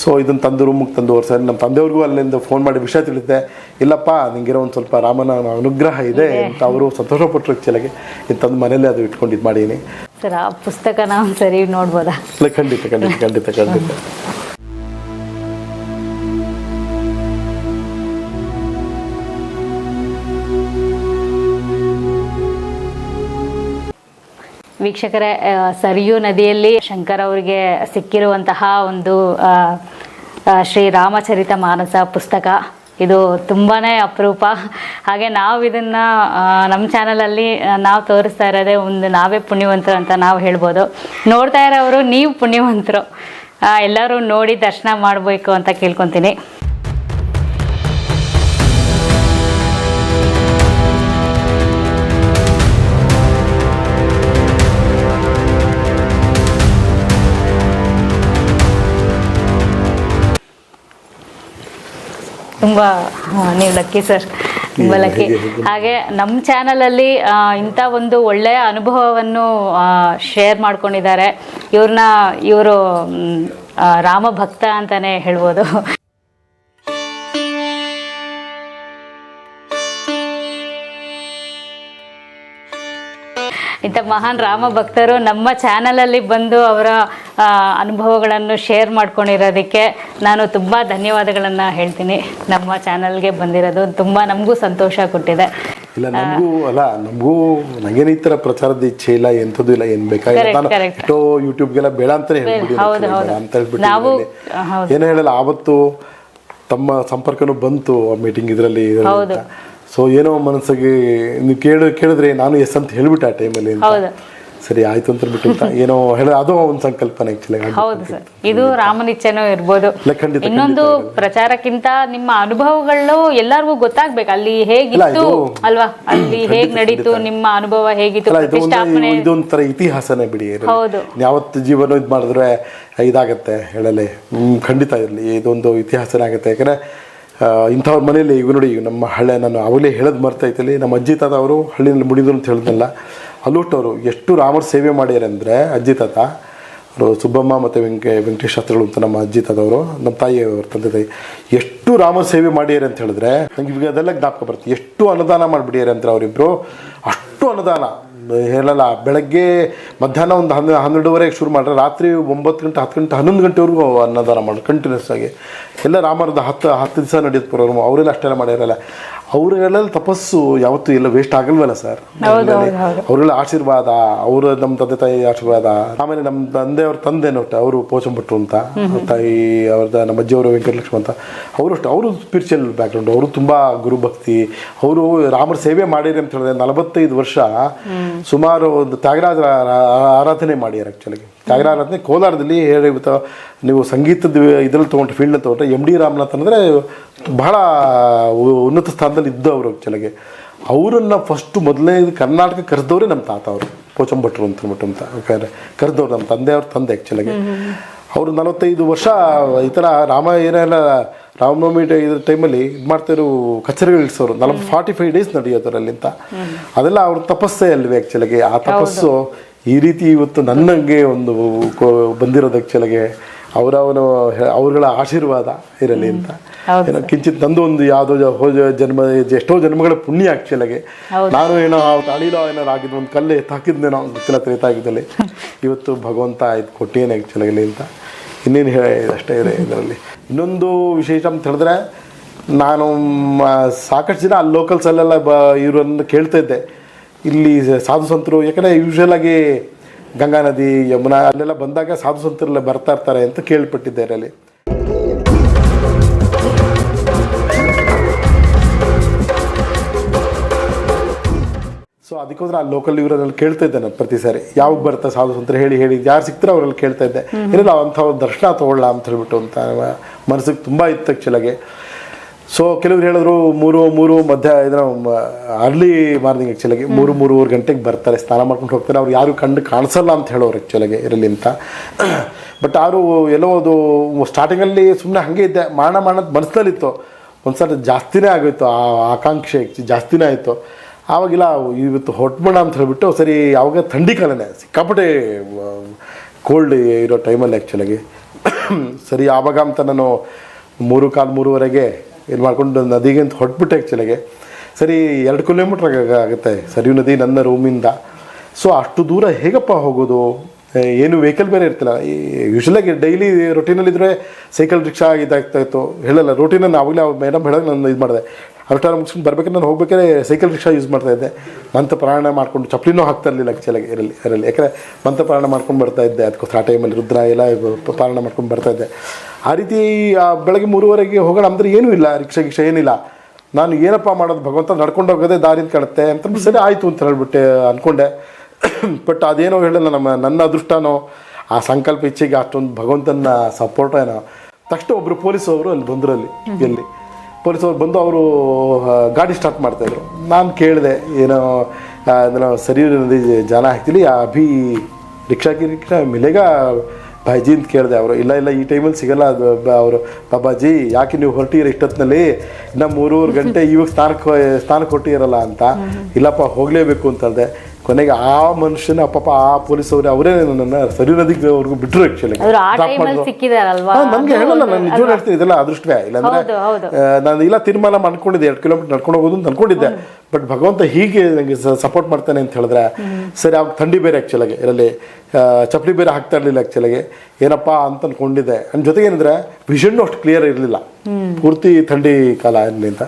ಸೊ ಇದನ್ನು ತಂದು ರೂಮಿಗೆ ತಂದು ಸರ್ ನಮ್ಮ ತಂದೆಯವ್ರಿಗೂ ಅಲ್ಲಿಂದ ಫೋನ್ ಮಾಡಿ ವಿಷಯ ತಿಳಿದೆ ಇಲ್ಲಪ್ಪ ನಿಂಗಿರೋ ಒಂದು ಸ್ವಲ್ಪ ರಾಮನ ಅನುಗ್ರಹ ಇದೆ ಅಂತ ಅವರು ಸಂತೋಷಪಟ್ಟರು ಆಕ್ಚುಲಾಗಿ ಇದು ತಂದು ಮನೇಲಿ ಅದು ಇಟ್ಕೊಂಡು ಇದು ಮಾಡೀನಿ. ಸರ್ ಆ ಪುಸ್ತಕನ ಒಂದ್ಸರಿ ನೋಡ್ಬೋದಾ? ಇಲ್ಲ ಖಂಡಿತ ಖಂಡಿತ ಖಂಡಿತ ಖಂಡಿತ. ವೀಕ್ಷಕರೇ ಸರಿಯೂ ನದಿಯಲ್ಲಿ ಶಂಕರ್ ಅವರಿಗೆ ಸಿಕ್ಕಿರುವಂತಹ ಒಂದು ಆ, ಆ, ಶ್ರೀ ರಾಮಚರಿತ ಮಾನಸ ಪುಸ್ತಕ. ಇದು ತುಂಬಾನೇ ಅಪರೂಪ. ಹಾಗೆ ನಾವು ಇದನ್ನ ನಮ್ಮ ಚಾನಲಲ್ಲಿ ನಾವು ತೋರಿಸ್ತಾ ಇರೋದೇ ಒಂದು ನಾವೇ ಪುಣ್ಯವಂತರು ಅಂತ ನಾವು ಹೇಳ್ಬೋದು. ನೋಡ್ತಾ ಇರೋವರು ನೀವು ಪುಣ್ಯವಂತರು. ಎಲ್ಲರೂ ನೋಡಿ ದರ್ಶನ ಮಾಡಬೇಕು ಅಂತ ಕೇಳ್ಕೊತೀನಿ. ತುಂಬ ನೀವು ಲಕ್ಕಿ ಸರ್ ತುಂಬ ಲಕ್ಕಿ ಹಾಗೆ ನಮ್ಮ ಚಾನಲಲ್ಲಿ ಇಂಥ ಒಂದು ಒಳ್ಳೆಯ ಅನುಭವವನ್ನು ಶೇರ್ ಮಾಡ್ಕೊಂಡಿದ್ದಾರೆ. ಇವ್ರನ್ನ ಇವರು ರಾಮ ಭಕ್ತ ಅಂತಾನೆ ಹೇಳ್ಬೋದು. ಇಂಥ ಮಹಾನ್ ರಾಮ ಭಕ್ತರು ನಮ್ಮ ಚಾನಲಲ್ಲಿ ಬಂದು ಅವರ ಅನುಭವಗಳನ್ನು ಶೇರ್ ಮಾಡ್ಕೊಂಡಿರೋದಕ್ಕೆ ನಾನು ತುಂಬ ಧನ್ಯವಾದಗಳನ್ನು ಹೇಳ್ತೀನಿ. ನಮ್ಮ ಚಾನಲ್ಗೆ ಬಂದಿರೋದು ತುಂಬ ನಮಗೂ ಸಂತೋಷ ಕೊಟ್ಟಿದೆ. ಇಲ್ಲ ನಮಗೂ ಅಲ್ಲ ನಮಗೂ ನನಗೇನು ಈ ಥರ ಪ್ರಚಾರದ ಇಚ್ಛೆ ಇಲ್ಲ ಎಂಥದ್ದು ಇಲ್ಲ ಏನು ಬೇಕಾಗಿಲ್ಲ ಎಷ್ಟೋ ಯೂಟ್ಯೂಬ್ಗೆಲ್ಲ ಬೇಡ ಅಂತಾನೆ. ಅಂತ ಹೇಳ್ಬಿಟ್ಟು ನಾವು- ಏನು ಹೇಳಲ್ಲ ಆವತ್ತು ತಮ್ಮ ಸಂಪರ್ಕನೂ ಬಂತು ಆ ಮೀಟಿಂಗ್ ಇದರಲ್ಲಿ ಹೌದು. ಸೊ ಏನೋ ಮನಸ್ಸಿಗೆ ನೀವು ಕೇಳ ಕೇಳಿದ್ರೆ ನಾನು ಎಸ್ ಅಂತ ಹೇಳ್ಬಿಟ್ಟೆ ಆ ಟೈಮಲ್ಲಿ ಹೌದು. ಸರಿ ಆಯ್ತು ಅಂತ ಬಿಟ್ಟು ಏನೋ ಹೇಳ ಅದು ಒಂದು ಸಂಕಲ್ಪನೆ ಆಕ್ಚುಲಿ ಹೌದು ಸರ್. ಇದು ರಾಮನಿಚ್ಛೆನೂ ಇರ್ಬೋದು. ಇನ್ನೊಂದು ಪ್ರಚಾರಕ್ಕಿಂತ ನಿಮ್ಮ ಅನುಭವಗಳು ಎಲ್ಲರಿಗೂ ಗೊತ್ತಾಗ್ಬೇಕು. ಅಲ್ಲಿ ಹೇಗಿತ್ತು? ಅಲ್ವಾ? ಅಲ್ಲಿ ಹೇಗ್ ನಡೀತು? ನಿಮ್ಮ ಅನುಭವ ಹೇಗಿತ್ತು? ಇದೊಂಥರ ಇತಿಹಾಸನೇ ಬಿಡಿ. ಹೌದು. ಯಾವತ್ತು ಜೀವನ ಇದು ಮಾಡಿದ್ರೆ ಇದಾಗತ್ತೆ ಹೇಳಲೆ. ಖಂಡಿತ ಇರಲಿ. ಇದೊಂದು ಇತಿಹಾಸನೇ ಆಗುತ್ತೆ. ಯಾಕಂದರೆ ಇಂಥವ್ರ ಮನೇಲಿ ಈಗ ನೋಡಿ, ಈಗ ನಮ್ಮ ಹಳ್ಳೆ ನಾನು ಅವಲೇ ಹೇಳೋದು ಇತ್ತಲ್ಲಿ ನಮ್ಮ ಅಜ್ಜಿ ತಾತ ಅವರು ಹಳ್ಳಿನಲ್ಲಿ ಮುಡಿದ್ರು ಅಂತ ಹೇಳಿದ್ನಲ್ಲ ಅವರು ಎಷ್ಟು ರಾಮರ ಸೇವೆ ಮಾಡ್ಯಾರ ಅಂದರೆ ಅಜ್ಜಿ ತಾತ, ಅವರು ಸುಬ್ಬಮ್ಮ ಮತ್ತು ವೆಂಕ ವೆಂಕಟೇಶ್ ಶಾಸ್ತ್ರಿಗಳು ಅಂತ ನಮ್ಮ ಅಜ್ಜಿ ತಾತವರು ನಮ್ಮ ತಾಯಿ ಅವ್ರ ತಂದೆ ತಾಯಿ, ಎಷ್ಟು ರಾಮರ ಸೇವೆ ಮಾಡ್ಯಾರ ಅಂತ ಹೇಳಿದ್ರೆ, ನಂಗೆ ಇವಾಗ ಅದೆಲ್ಲ ಜ್ಞಾಪಕ ಬರುತ್ತೆ. ಎಷ್ಟು ಅನುದಾನ ಮಾಡಿಬಿಡ್ಯಾರ ಅಂತ ಅವರಿಬ್ಬರು ಅಷ್ಟು ಅನುದಾನ. ಹೇಳಲ್ಲ, ಬೆಳಗ್ಗೆ ಮಧ್ಯಾಹ್ನ ಒಂದು ಹನ್ನೆ ಹನ್ನೆರಡುವರೆಗೆ ಶುರು ಮಾಡ್ರೆ ರಾತ್ರಿ ಒಂಬತ್ತು ಗಂಟೆ, ಹತ್ತು ಗಂಟೆ, ಹನ್ನೊಂದು ಗಂಟೆವರೆಗೂ ಅನ್ನದಾನ ಮಾಡಿ ಕಂಟಿನ್ಯೂಸ್ ಆಗಿ. ಎಲ್ಲ ರಾಮರದ ಹತ್ತು ಹತ್ತು ದಿವಸ ನಡೆಯುತ್ತೆ ಪ್ರೋಗ್ರಾಮು ಅವರೆಲ್ಲ ಅಷ್ಟೆಲ್ಲ ಮಾಡ್ಯಾರಲ್ಲ ಅವರೆಲ್ಲ ತಪಸ್ಸು ಯಾವತ್ತೂ ಎಲ್ಲ ವೇಸ್ಟ್ ಆಗಲ್ವಲ್ಲ ಸರ್ ಅವರೆಲ್ಲ ಆಶೀರ್ವಾದ ಅವರು ನಮ್ಮ ತಂದೆ ತಾಯಿ ಆಶೀರ್ವಾದ ಆಮೇಲೆ ನಮ್ಮ ತಂದೆ ಅವ್ರ ತಂದೆ ನೋಟ ಅವರು ಪೋಚಂಭಟ್ರು ಅಂತ ತಾಯಿ ಅವ್ರದ ನಮ್ಮ ಅಜ್ಜಿಯವರು ವೆಂಕಟಲಕ್ಷ್ಮಿ ಅಂತ ಅವರು ಅಷ್ಟು ಅವರು ಸ್ಪಿರಿಚುವಲ್ ಬ್ಯಾಕ್ಗ್ರೌಂಡ್ ಅವರು ತುಂಬ ಗುರುಭಕ್ತಿ ಅವರು ರಾಮರ ಸೇವೆ ಮಾಡಿರಿ ಅಂತ ಹೇಳಿದ್ರೆ ನಲವತ್ತೈದು ವರ್ಷ ಸುಮಾರು ಒಂದು ತ್ಯಾಗರಾಜ ಆರಾಧನೆ ಮಾಡ್ಯಾರ ಆ್ಯಕ್ಚುಲಿ ತ್ಯಾಗರಾಜ ಆರಾಧನೆ ಕೋಲಾರದಲ್ಲಿ ಹೇಳಿ ನೀವು ಸಂಗೀತದ ಇದ್ರಲ್ಲಿ ತೊಗೊಂಡ್ರೆ ಫೀಲ್ಡ್ ತೊಗೊಂಡ್ರೆ ಎಂ ಡಿ ರಾಮನಾಥ್ ಅಂದರೆ ಬಹಳ ಉನ್ನತ ಸ್ಥಾನದಲ್ಲಿ ಇದ್ದವರು ಆ್ಯಕ್ಚುಲಾಗಿ ಅವರನ್ನು ಫಸ್ಟು ಮೊದಲನೇ ಕರ್ನಾಟಕ ಕರೆದವರೇ ನಮ್ಮ ತಾತ ಅವರು ಪೋಚಂಭಟ್ರು ಅಂತ ಅಂದ್ಬಿಟ್ಟು ಅಂತ ಯಾಕಂದ್ರೆ ಕರೆದವ್ರು ನಮ್ಮ ತಂದೆಯವ್ರ ತಂದೆ ಆ್ಯಕ್ಚುಲಾಗಿ ಅವರು ನಲವತ್ತೈದು ವರ್ಷ ಈ ಥರ ರಾಮ ಏನೆಲ್ಲ ರಾಮನವಮಿ ಇದ್ರ ಟೈಮಲ್ಲಿ ಇದು ಮಾಡ್ತಾಯಿರೋ ಕಚೇರಿಗಳು ಇಳಿಸೋರು. ನಲವತ್ತು ಫಾರ್ಟಿ ಫೈವ್ ಡೇಸ್ ನಡೆಯೋದ್ರಲ್ಲಿಂತ ಅದೆಲ್ಲ ಅವ್ರ ತಪಸ್ಸೇ ಅಲ್ವೇ ಆ್ಯಕ್ಚುಲಾಗಿ ಆ ತಪಸ್ಸು ಈ ರೀತಿ ಇವತ್ತು ನನ್ನಂಗೆ ಒಂದು ಬಂದಿರೋದಕ್ಕೆ ಬಂದಿರೋದು ಆ್ಯಕ್ಚುಲಾಗೆ ಅವರವನ ಅವರುಗಳ ಆಶೀರ್ವಾದ ಇರಲಿ ಅಂತ. ಏನೋ ಕಿಂಚಿತ್ ನಂದು ಒಂದು ಯಾವುದೋ ಹೋದ ಜನ್ಮ ಎಷ್ಟೋ ಜನ್ಮಗಳ ಪುಣ್ಯ ಆ್ಯಕ್ಚುಲಾಗೆ ನಾನು ಏನೋ ತಾಳಿಲೋ ಏನೋ ಆಗಿದ್ದು ಒಂದು ಕಲ್ಲು ಎತ್ತಾಕಿದ್ನೇನೋ ಗೊತ್ತಿಲ್ಲ ತ್ರೇತಾಗಿದ್ದಲ್ಲಿ ಇವತ್ತು ಭಗವಂತ ಇದು ಕೊಟ್ಟೇನೆ ಆ್ಯಕ್ಚುಲಾಗಲಿ ಅಂತ. ಇನ್ನೇನು ಹೇಳ ಅಷ್ಟೇ ಇದೆ ಇದರಲ್ಲಿ. ಇನ್ನೊಂದು ವಿಶೇಷ ಅಂತ ಹೇಳಿದ್ರೆ ನಾನು ಸಾಕಷ್ಟು ಜನ ಅಲ್ಲಿ ಲೋಕಲ್ಸಲ್ಲೆಲ್ಲ ಬ ಇವರನ್ನು ಕೇಳ್ತಾ ಇದ್ದೆ. ಇಲ್ಲಿ ಸಾಧು ಸಂತರು, ಯಾಕಂದರೆ ಯೂಶ್ವಲ್ ಆಗಿ ಗಂಗಾ ನದಿ, ಯಮುನಾ, ಅಲ್ಲೆಲ್ಲ ಬಂದಾಗ ಸಾಧು ಸಂತರೆಲ್ಲ ಬರ್ತಾ ಇರ್ತಾರೆ ಅಂತ ಕೇಳ್ಪಟ್ಟಿದ್ದೆ ಇದರಲ್ಲಿ. ಸೊ ಅದಕ್ಕೋಸ್ಕರ ಆ ಲೋಕಲ್ ಇವರಲ್ಲಿ ಕೇಳ್ತಾ ಇದ್ದೆ ನಾನು ಪ್ರತಿ ಸಾರಿ. ಯಾವಾಗ ಬರ್ತಾ ಸಾಧು ಸಂತರು ಹೇಳಿ ಹೇಳಿ, ಯಾರು ಸಿಗ್ತಾರೆ ಅವರಲ್ಲಿ ಕೇಳ್ತಾ ಇದ್ದೆ. ಇರಲ್ಲ ಅಂಥ ಒಂದು ದರ್ಶನ ತೊಗೊಳ್ಳ ಅಂತ ಹೇಳ್ಬಿಟ್ಟು ಅಂತ ಮನಸ್ಸಿಗೆ ತುಂಬ ಇತ್ತು ಆ್ಯಕ್ಚುಲಾಗಿ ಸೊ ಕೆಲವ್ರು ಹೇಳಿದ್ರು ಮೂರು ಮೂರು ಮಧ್ಯ ಇದರ ಅರ್ಲಿ ಮಾರ್ನಿಂಗ್ ಆ್ಯಕ್ಚುಲಾಗಿ ಮೂರು ಮೂರುವರೆ ಗಂಟೆಗೆ ಬರ್ತಾರೆ ಸ್ನಾನ ಮಾಡ್ಕೊಂಡು ಹೋಗ್ತಾರೆ. ಅವ್ರು ಯಾರು ಕಂಡು ಕಾಣಿಸಲ್ಲ ಅಂತ ಹೇಳೋರು ಆ್ಯಕ್ಚುಲಾಗಿ ಇರಲಿ ಅಂತ. ಬಟ್ ಅವರು ಎಲ್ಲೋ ಅದು ಸ್ಟಾರ್ಟಿಂಗಲ್ಲಿ ಸುಮ್ಮನೆ ಹಾಗೆ ಇದ್ದೆ. ಮಾಡ ಮಾಡೋದು ಮನಸ್ಸಲ್ಲಿತ್ತು. ಒಂದ್ಸಲ ಜಾಸ್ತಿನೇ ಆಗೋಯ್ತು. ಆ ಆಕಾಂಕ್ಷೆ ಜಾಸ್ತಿನೇ ಆಯಿತು. ಆವಾಗಿಲ್ಲ ಇವತ್ತು ಹೊಟ್ಬೇಡ ಅಂತ ಹೇಳಿಬಿಟ್ಟು ಸರಿ ಯಾವಾಗ ಥಂಡಿ ಕಾಲನೇ ಸಿಕ್ಕಾಪಟ್ಟೆ ಕೋಲ್ಡ್ ಇರೋ ಟೈಮಲ್ಲಿ ಆ್ಯಕ್ಚುಲಾಗಿ ಸರಿ ಆವಾಗ ಅಂತ ನಾನು ಮೂರು ಕಾಲು ಮೂರುವರೆಗೆ ಏನು ಮಾಡ್ಕೊಂಡು ನದಿಗೆ ಅಂತ ಹೊಟ್ಬಿಟ್ಟೆ ಆ್ಯಕ್ಚುಲಾಗೆ ಸರಿ, ಎರಡು ಕಿಲೋಮೀಟ್ರ್ ಆಗುತ್ತೆ. ಸರಿ ನದಿ ನನ್ನ ರೂಮಿಂದ ಸೊ ಅಷ್ಟು ದೂರ ಹೇಗಪ್ಪ ಹೋಗೋದು? ಏನು ವೆಹಿಕಲ್ ಬೇರೆ ಇರ್ತಿಲ್ಲ. ಯೂಶ್ವಲಾಗಿ ಡೈಲಿ ರೊಟೀನಲ್ಲಿದ್ದರೆ ಸೈಕಲ್ ರಿಕ್ಷಾ ಇದಾಗ್ತಾ ಇತ್ತು ಹೇಳಲ್ಲ ರೊಟೀನನ್ನು ಆವಾಗಲೇ ಮೇಡಮ್ ಹೇಳೋದು ನಾನು ಇದು ಮಾಡಿದೆ. ಅಷ್ಟಾರ ಮುಗಿಸ್ಕೊಂಡು ಬರ್ಬೇಕಾದ್ರೆ ನಾನು ಹೋಗ್ಬೇಕಾದ್ರೆ ಸೈಕಲ್ ರಿಕ್ಷಾ ಯೂಸ್ ಮಾಡ್ತಾ ಇದ್ದೆ. ಮಂತ ಮಾಡಿಕೊಂಡು ಚಪ್ಪಲಿನೂ ಹಾಕ್ತಾ ಇರಲಿಲ್ಲ ಆ್ಯಕ್ಚುಲಾಗಿ ಇರಲಿ ಇರಲಿ ಯಾಕಂದರೆ ಮಂತ ಪ್ರಯಾಣ ಮಾಡ್ಕೊಂಡು ಬರ್ತಾ ಇದ್ದೆ. ಅದಕ್ಕೋಸ್ಕರ ಆ ಟೈಮಲ್ಲಿ ರುದ್ರ ಎಲ್ಲ ಪ್ರಯಾಣ ಪಾರಾಯಣ ಮಾಡ್ಕೊಂಡು ಬರ್ತಾ ಇದ್ದೆ. ಆ ರೀತಿ ಬೆಳಗ್ಗೆ ಮೂರುವರೆಗೆ ಹೋಗೋಣ ಅಂದರೆ ಏನೂ ಇಲ್ಲ ರಿಕ್ಷಾ ಗಿಕ್ಷಾ ಏನಿಲ್ಲ. ನಾನು ಏನಪ್ಪ ಮಾಡೋದು, ಭಗವಂತ ನಡ್ಕೊಂಡು ಹೋಗೋದೇ ದಾರಿಯಿಂದ ಕಾಣುತ್ತೆ. ಅಂತ ಸರಿ ಆಯಿತು ಅಂತ ಹೇಳ್ಬಿಟ್ಟೆ ಅಂದ್ಕೊಂಡೆ ಬಟ್ ಅದೇನೋ ಹೇಳಲ್ಲ ನಮ್ಮ ನನ್ನ ಅದೃಷ್ಟನೋ ಆ ಸಂಕಲ್ಪ ಇಚ್ಛೆಗೆ ಅಷ್ಟೊಂದು ಭಗವಂತನ ಸಪೋರ್ಟ್ ಏನೋ. ತಕ್ಷಣ ಒಬ್ಬರು ಪೊಲೀಸ್ ಅವರು ಅಲ್ಲಿ ಬಂದರು ಅಲ್ಲಿ ಎಲ್ಲಿ? ಪೊಲೀಸ್ ಅವ್ರು ಬಂದು ಅವರು ಗಾಡಿ ಸ್ಟಾರ್ಟ್ ಮಾಡ್ತಾಯಿದ್ರು ನಾನು ಕೇಳಿದೆ ಏನೋ ಅದನ್ನು ಸರಿ ಜನ ಹಾಕ್ತೀನಿ ಆ ಅಭಿ ರಿಕ್ಷಾಗಿ ರಿಕ್ಷಾ ಮಿಲೆಗಾ ಬಾಯ್ಜಿ ಅಂತ ಕೇಳಿದೆ ಅವರು. ಇಲ್ಲ ಇಲ್ಲ ಈ ಟೈಮಲ್ಲಿ ಸಿಗಲ್ಲ. ಅದು ಅವರು ಬಾಬಾಜಿ ಯಾಕೆ ನೀವು ಹೊರಟಿರ ಇಷ್ಟೊತ್ತಿನಲ್ಲಿ? ಇನ್ನು ಮೂರುವರೆ ಗಂಟೆ ಇವಾಗ ಸ್ಥಾನಕ್ಕೆ ಸ್ಥಾನಕ್ಕೆ ಹೊರಟಿರಲ್ಲ ಅಂತ. ಇಲ್ಲಪ್ಪ ಹೋಗಲೇಬೇಕು ಅಂತಂದೆ ಕೊನೆಗೆ ಆ ಮನುಷ್ಯನ ಪಾಪ ಆ ಪೊಲೀಸ್ ಅವರು ಅವರೇ ನನ್ನ ಸರಿ ನದಿಗೆ ಅವ್ರಿಗೂ ಬಿಟ್ಟರು ಆಕ್ಚುಲಿ ನನ್ಗೆ ಹೇಳಲ್ಲ ನಾನು ನಿಜ ಹೇಳ್ತೀನಿ ಇದೆಲ್ಲ ಅದೃಷ್ಟವೇ. ಇಲ್ಲಾಂದ್ರೆ ನಾನು ಇಲ್ಲ ತೀರ್ಮಾನ ಮಾಡ್ಕೊಂಡಿದ್ದೆ ಎರಡು ಕಿಲೋಮೀಟರ್ ನಡ್ಕೊಂಡು ಹೋಗೋದು ಅಂತ ಅನ್ಕೊಂಡಿದ್ದೆ. ಬಟ್ ಭಗವಂತ ಹೀಗೆ ನನಗೆ ಸಪೋರ್ಟ್ ಮಾಡ್ತಾನೆ ಅಂತ ಹೇಳಿದ್ರೆ ಸರಿ ಅವಾಗ ಥಂಡಿ ಬೇರೆ ಆ್ಯಕ್ಚುಲಾಗಿ ಇದರಲ್ಲಿ ಚಪ್ಪಲಿ ಬೇರೆ ಹಾಕ್ತಾ ಇರಲಿಲ್ಲ ಆ್ಯಕ್ಚುಲಾಗಿ ಏನಪ್ಪ ಅಂತ ಅನ್ಕೊಂಡಿದ್ದೆ. ನನ್ನ ಜೊತೆಗೆ ಏನಂದ್ರೆ ವಿಷನ್ ಅಷ್ಟು ಕ್ಲಿಯರ್ ಇರಲಿಲ್ಲ. ಪೂರ್ತಿ ಥಂಡಿ ಕಾಲ ಇರಲಿ ಅಂತ.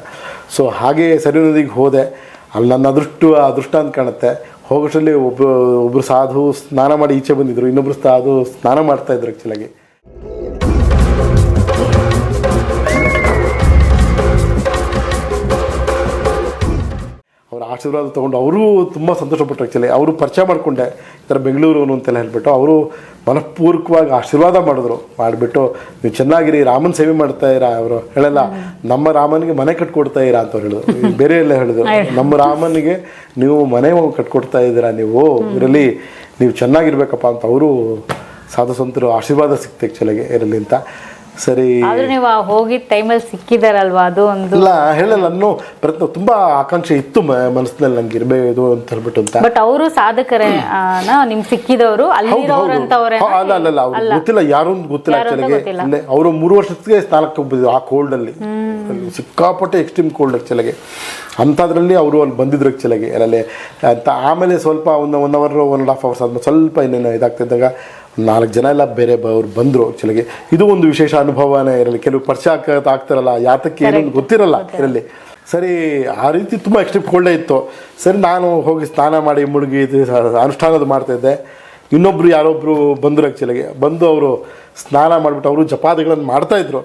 ಸೊ ಹಾಗೆ ಸರಿ ನದಿಗೆ ಹೋದೆ. ಅಲ್ಲಿ ನನ್ನ ಅದೃಷ್ಟ ಅದೃಷ್ಟ ಅಂತ ಕಾಣುತ್ತೆ. ಹೋಗೋಷ್ಟರಲ್ಲಿ ಒಬ್ಬ ಒಬ್ಬರು ಸಾಧು ಸ್ನಾನ ಮಾಡಿ ಈಚೆ ಬಂದಿದ್ರು ಇನ್ನೊಬ್ರು ಸಾಧು ಸ್ನಾನ ಮಾಡ್ತಾ ಇದ್ರು ಆ್ಯಕ್ಚುಲಾಗಿ ಆಶೀರ್ವಾದ ತೊಗೊಂಡು ಅವರು ತುಂಬ ಸಂತೋಷಪಟ್ಟರು ಆ್ಯಕ್ಚುಲಿ ಅವರು ಪರಿಚಯ ಮಾಡಿಕೊಂಡೆ. ಈ ಥರ ಬೆಂಗಳೂರು ಅಂತೆಲ್ಲ ಹೇಳ್ಬಿಟ್ಟು ಅವರು ಮನಃಪೂರ್ವಕವಾಗಿ ಆಶೀರ್ವಾದ ಮಾಡಿದ್ರು. ಮಾಡಿಬಿಟ್ಟು ನೀವು ಚೆನ್ನಾಗಿರಿ, ರಾಮನ ಸೇವೆ ಮಾಡ್ತಾ ಇರಾ ಅವರು ಹೇಳಲ್ಲ, ನಮ್ಮ ರಾಮನಿಗೆ ಮನೆ ಕಟ್ಕೊಡ್ತಾ ಇರಾ ಅಂತ ಅವ್ರು ಹೇಳಿದ್ರು. ಬೇರೆ ಎಲ್ಲ ಹೇಳಿದ್ರು. ನಮ್ಮ ರಾಮನಿಗೆ ನೀವು ಮನೆ ಕಟ್ಕೊಡ್ತಾ ಇದ್ದೀರಾ ನೀವು? ಇದರಲ್ಲಿ ನೀವು ಚೆನ್ನಾಗಿರ್ಬೇಕಪ್ಪ ಅಂತ ಅವರು ಸಾಧು ಸಂತರು ಆಶೀರ್ವಾದ ಸಿಕ್ತು ಆ್ಯಕ್ಚುಲಿಗೆ ಇರಲಿ ಅಂತ. ಸರಿ. ಆದ್ರೂ ನೀವು ಆ ಹೋಗಿದ ಟೈಮಲ್ಲಿ ಸಿಕ್ಕಿದಾರಲ್ವಾ? ಅದು ಒಂದು ಇಲ್ಲ ಹೇಳಲ್ಲ ಅನ್ನೋ ಪ್ರಯತ್ನ ತುಂಬಾ ಆಕಾಂಕ್ಷೆ ಇತ್ತು ಮನಸ್ಸಿನಲ್ಲಿ ನಂಗೆ ಇರಬೇಕು ಅಂತ ಹೇಳ್ಬಿಟ್ಟು ಅಂತ. ಬಟ್ ಅವರು ಸಾಧಕರೇ ನಿಮ್ ಸಿಕ್ಕಿದವರು ಅಲ್ಲಿರೋರಂತವ್ರೆ ಅಲ್ಲ ಅಲ್ಲ ಅಲ್ಲ ಅವ್ರಿಗೆ ಗೊತ್ತಿಲ್ಲ ಯಾರು ಅಂತ ಗೊತ್ತಿಲ್ಲ. ಆಕ್ಚುಲಿಗೆ ಅವರು ಮೂರು ವರ್ಷಕ್ಕೆ ಸ್ಥಾನಕ್ಕೆ ಹೋಗ್ಬಿದ್ರು ಆ ಕೋಲ್ಡ್ ಅಲ್ಲಿ. ಸಿಕ್ಕಾಪಟ್ಟೆ ಎಕ್ಸ್ಟ್ರೀಮ್ ಕೋಲ್ಡ್ ಆಕ್ಚುಲಿಗೆ ಅಂಥದ್ರಲ್ಲಿ ಅವರು ಅಲ್ಲಿ ಬಂದಿದ್ರು ಆಕ್ಚುಲಿಗೆ ಅಲ್ಲೇ ಅಂತ ಆಮೇಲೆ ಸ್ವಲ್ಪ ಒಂದು one hour one and half hours ಆದ್ಮೇಲೆ ಸ್ವಲ್ಪ ಇನ್ನೇನು ಇದಾಗ್ತಿದ್ದಾಗ ನಾಲ್ಕು ಜನ ಎಲ್ಲ ಬೇರೆ ಬ- ಅವ್ರು ಬಂದರು ಆ್ಯಕ್ಚುಲಿಗೆ ಇದು ಒಂದು ವಿಶೇಷ ಅನುಭವನೇ ಇರಲಿ. ಕೆಲವು ಪರಿಚಯ ಆಗ್ತಾ ಆಗ್ತಾರಲ್ಲ ಯಾತಕ್ಕೆ ಏನೇನು ಗೊತ್ತಿರಲ್ಲ ಇರಲಿ ಸರಿ ಆ ರೀತಿ ತುಂಬ ಎಕ್ಸ್ಟ್ರಿಪ್ ಕೊಳ್ಳೆ ಇತ್ತು. ಸರಿ ನಾನು ಹೋಗಿ ಸ್ನಾನ ಮಾಡಿ ಮುಳುಗಿ ಅನುಷ್ಠಾನದ ಮಾಡ್ತಾಯಿದ್ದೆ ಇನ್ನೊಬ್ರು ಯಾರೊಬ್ರು ಬಂದರು ಆ್ಯಕ್ಚುಲಿಗೆ ಬಂದು ಅವರು ಸ್ನಾನ ಮಾಡಿಬಿಟ್ಟು ಅವರು ಜಪಾದಿಗಳನ್ನು ಮಾಡ್ತಾಯಿದ್ರು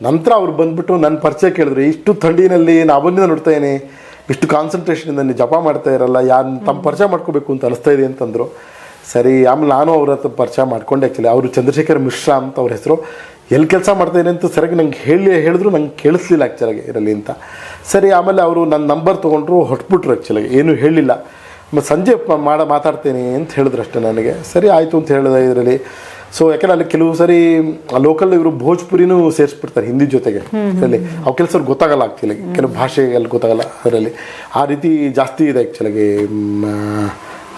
ನಂತರ ಅವ್ರು ಬಂದ್ಬಿಟ್ಟು ನನ್ನ ಪರಿಚಯ ಕೇಳಿದ್ರು ಇಷ್ಟು ಥಂಡಿನಲ್ಲಿ ನಾನು ನೋಡ್ತಾ ನೋಡ್ತಾಯಿನಿ ಇಷ್ಟು ಕಾನ್ಸಂಟ್ರೇಷನಿಂದ ನೀವು ಜಪ ಮಾಡ್ತಾ ಇರಲ್ಲ. ಯಾರು ತಮ್ಮ ಪರಿಚಯ ಮಾಡ್ಕೋಬೇಕು ಅಂತ ಅನಿಸ್ತಾ ಇದೆ ಅಂತಂದರು. ಸರಿ ಆಮೇಲೆ ನಾನು ಅವ್ರ ಹತ್ರ ಪರಿಚಯ ಮಾಡ್ಕೊಂಡೆ ಆ್ಯಕ್ಚುಲಿ ಅವರು ಚಂದ್ರಶೇಖರ್ ಮಿಶ್ರಾ ಅಂತ ಅವ್ರ ಹೆಸರು. ಎಲ್ಲಿ ಕೆಲಸ ಮಾಡ್ತಾಯಿದೆ ಅಂತ ಸರಿಯಾಗಿ ನಂಗೆ ಹೇಳಿ ಹೇಳಿದ್ರು ನಂಗೆ ಕೇಳಿಸ್ಲಿಲ್ಲ ಆ್ಯಕ್ಚುಲಾಗಿ ಇರಲಿ ಅಂತ. ಸರಿ ಆಮೇಲೆ ಅವರು ನನ್ನ ನಂಬರ್ ತೊಗೊಂಡ್ರು ಹೊಟ್ಬಿಟ್ರು ಆ್ಯಕ್ಚುಲಾಗಿ ಏನೂ ಹೇಳಿಲ್ಲ. ಮತ್ತು ಸಂಜೆ ಮಾಡ ಮಾತಾಡ್ತೀನಿ ಅಂತ ಹೇಳಿದ್ರು ಅಷ್ಟೇ ನನಗೆ. ಸರಿ ಆಯಿತು ಅಂತ ಹೇಳಿದೆ ಇದರಲ್ಲಿ. ಸೊ ಯಾಕಂದ್ರೆ ಅಲ್ಲಿ ಕೆಲವು ಸರಿ ಲೋಕಲ್ ಇವರು ಭೋಜ್ಪುರಿನೂ ಸೇರಿಸ್ಬಿಡ್ತಾರೆ ಹಿಂದಿ ಜೊತೆಗೆ. ಇದರಲ್ಲಿ ಅವು ಕೆಲಸ ಗೊತ್ತಾಗಲ್ಲ ಆ್ಯಕ್ಚುಲಿ ಕೆಲವು ಭಾಷೆಗೆ ಅಲ್ಲಿ ಗೊತ್ತಾಗಲ್ಲ ಅದರಲ್ಲಿ. ಆ ರೀತಿ ಜಾಸ್ತಿ ಇದೆ ಆ್ಯಕ್ಚುಲಾಗಿ